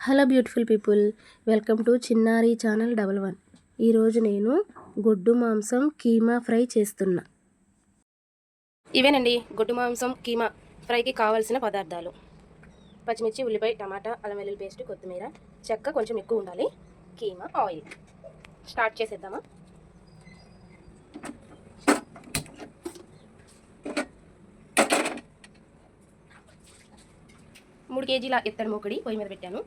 Hello beautiful people welcome to Chinnari channel double one. ఈరోజు నేను గొడ్డు మాంసం కీమా ఫ్రై చేస్తున్నా. ఇవేనండి గొడ్డు మాంసం కీమా ఫ్రైకి కావాల్సిన పదార్థాలు. పచ్చిమిర్చి ఉల్లిపాయ టమాటా అల్లం వెల్లుల్లి పేస్ట్ కొత్తిమీర చెక్క కొంచెం ఎక్కువ ఉండాలి. కీమా ఆయిల్. స్టార్ట్ చేసేద్దామా? మూడు కేజీల ఇత్తడి మొక్కడి పొయ్యి మీద పెట్టాను.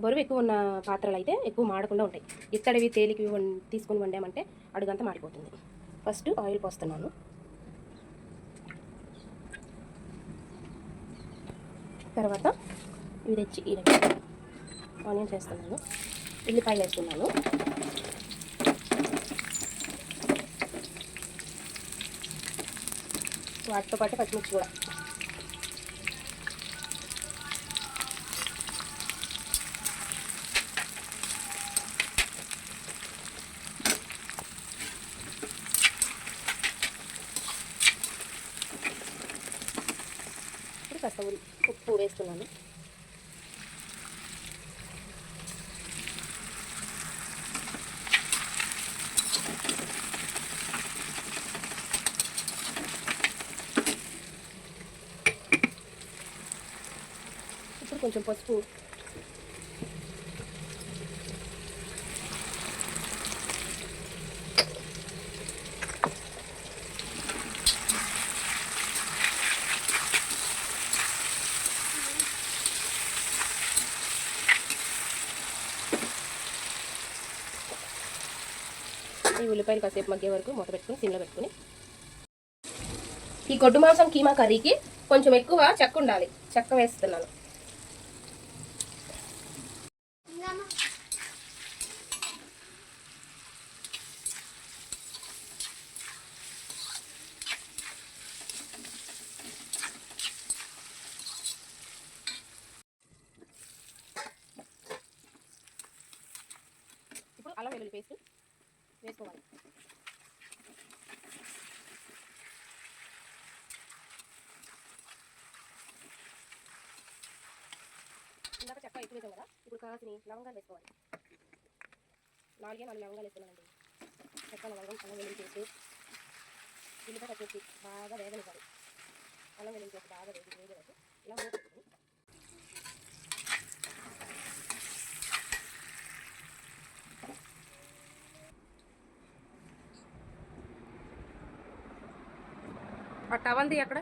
బరువు ఎక్కువ ఉన్న పాత్రలు అయితే ఎక్కువ మాడకుండా ఉంటాయి. ఇత్తడివి తేలికి వం- తీసుకుని వండామంటే అడుగంతా మాడిపోతుంది. ఫస్ట్ ఆయిల్ పోస్తున్నాను. తర్వాత ఇవి తెచ్చి ఈ ఆనియన్స్ వేస్తున్నాను ఉల్లిపాయలు వేస్తున్నాను. వాటితో పాటు పచ్చిమిర్చి కూడా ఇప్పుడు కాస్త ఉప్పు వేస్తున్నాను. ఇప్పుడు కొంచెం పసుపు ఈ ఉల్లిపాయలు కాసేపు మగ్గే వరకు మూత పెట్టుకుని సిమ్లో పెట్టుకుని. ఈ గొడ్డు మాంసం కీమా కర్రీకి కొంచెం ఎక్కువ చెక్క ఉండాలి. చెక్క వేస్తున్నాను. అల్లం వెల్లుల్లి పేస్ట్ వేసుకోవాలి. ఇందాక చెక్క ఎక్కువ వేసాం కదా ఇప్పుడు కావాల్సిన లవంగాలు వేసుకోవాలి. నాలుగే నాలుగు లవంగాలు వేస్తున్నానండి చెక్క లవంగం అల్లం వెల్లుల్లి పేస్ట్ ఉల్లిపాయ పచ్చేసి బాగా వేగనివ్వాలి. అల్లం వెల్లుల్లి చేసి బాగా వేగి వేగలేదు వరకు ఇలా మూత ఆ టవల్ది ఎక్కడ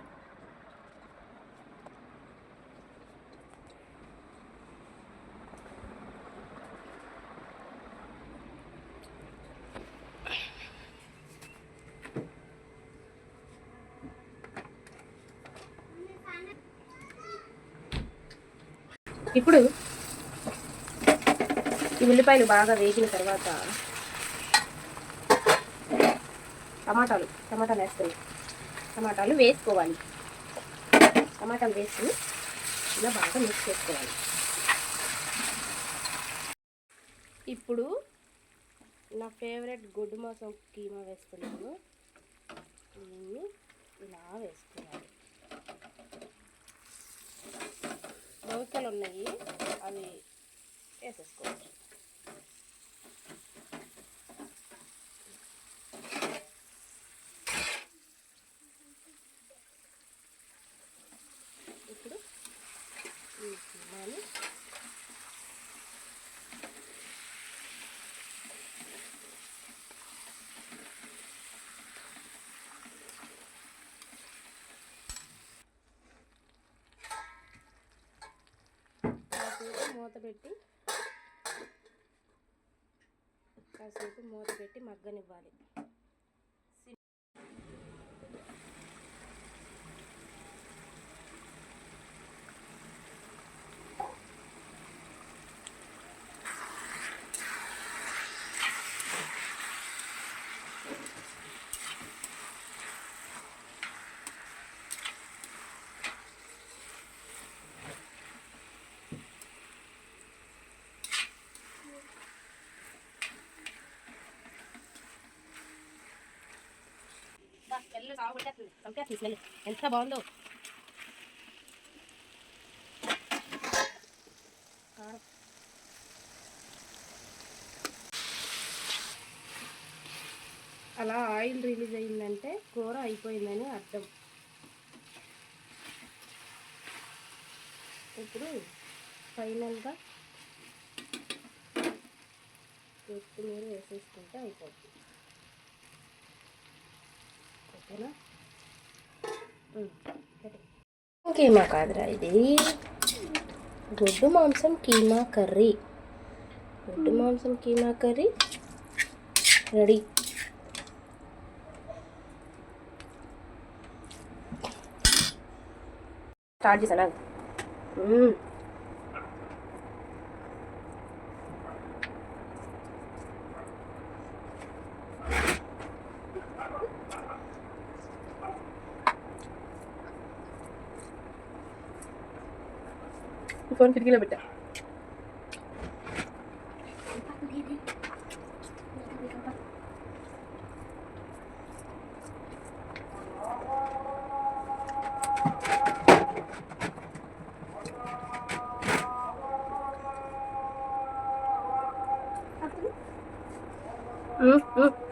ఇప్పుడు ఈ ఉల్లిపాయలు బాగా వేగిన తర్వాత టమాటాలు టమాటాలు వేస్తున్నాయి టమాటాలు వేసుకోవాలి. టమాటాలు వేసుకుని ఇలా బాగా మిక్స్ చేసుకోవాలి. ఇప్పుడు నా ఫేవరెట్ గొడ్డు మాసం కీమా వేస్తున్నాను. దీన్ని ఇలా వేసుకోవాలి. దోసలు ఉన్నాయి. అవి వేసేసుకోవచ్చు ఇప్పుడు ఈ కీమాని కాసేపు మూత పెట్టి కాసేపు మూత పెట్టి మగ్గనివ్వాలి. ఎంత బాగుందో. అలా ఆయిల్ రిలీజ్ అయిందంటే కూర అయిపోయిందని అర్థం. ఇప్పుడు ఫైనల్గా కొత్తిమీర వేసేసుకుంటే అయిపోతుంది. ఓకేనా? ఉమ్, పెట్టు. కీమా కాదురా ఇది. గొడ్డు మాంసం కీమా కర్రీ. గొడ్డు మాంసం కీమా కర్రీ. రెడీ. స్టార్ట్ చేశాను? फ़ोन खिड़की ले बेटा Mm-hmm.